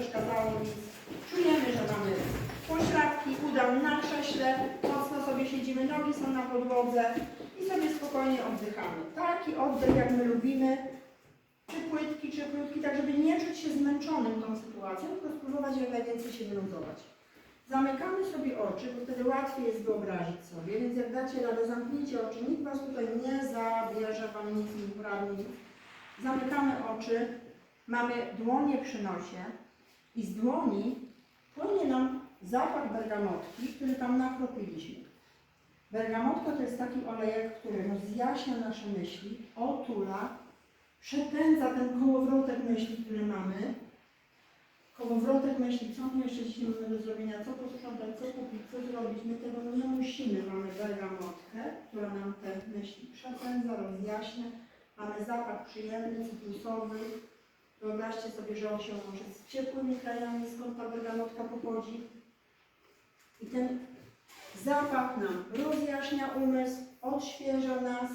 przeszkadzało nic. Czujemy, że mamy pośladki, udał na krześle, mocno sobie siedzimy, nogi są na podłodze i sobie spokojnie oddychamy. Taki oddech, jak my lubimy, czy płytki, czy krótki, tak żeby nie czuć się zmęczonym tą sytuacją, tylko spróbować jak najwięcej się wyluzować. Zamykamy sobie oczy, bo wtedy łatwiej jest wyobrazić sobie, więc jak dacie radę, zamknijcie oczy, nikt Was tutaj nie zabierze Wam nic, nie nic. Zamykamy oczy, mamy dłonie przy nosie i z dłoni płynie nam zapach bergamotki, który tam nakropiliśmy. Bergamotka to jest taki olejek, który rozjaśnia nasze myśli, otula, przepędza ten kołowrotek myśli, który mamy. Kołowrotek myśli, co my jeszcze dzisiaj mamy do zrobienia, co posprzątać, co kupić, co zrobić. My tego nie musimy. Mamy bergamotkę, która nam te myśli przepędza, rozjaśnia. Mamy zapach przyjemny, cytrusowy. Wyobraźcie sobie, że on się łączy z ciepłymi krajami, skąd ta bergamotka pochodzi. I ten zapach nam rozjaśnia umysł, odświeża nas,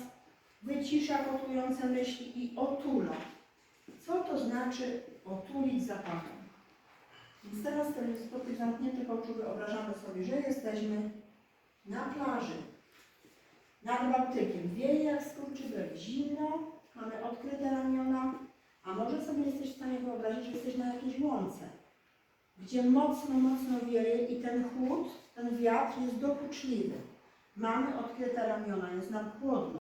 wycisza kotujące myśli i otula. Co to znaczy otulić zapachem? Więc teraz z po tych zamkniętych oczu wyobrażamy sobie, że jesteśmy na plaży, nad Bałtykiem. Wieje jak skurczybyk, zimno, mamy odkryte ramiona, a może sobie jesteś w stanie wyobrazić, że jesteś na jakiejś łące, gdzie mocno, mocno wieje i ten chłód, ten wiatr jest dokuczliwy. Mamy odkryte ramiona, jest nam chłodno.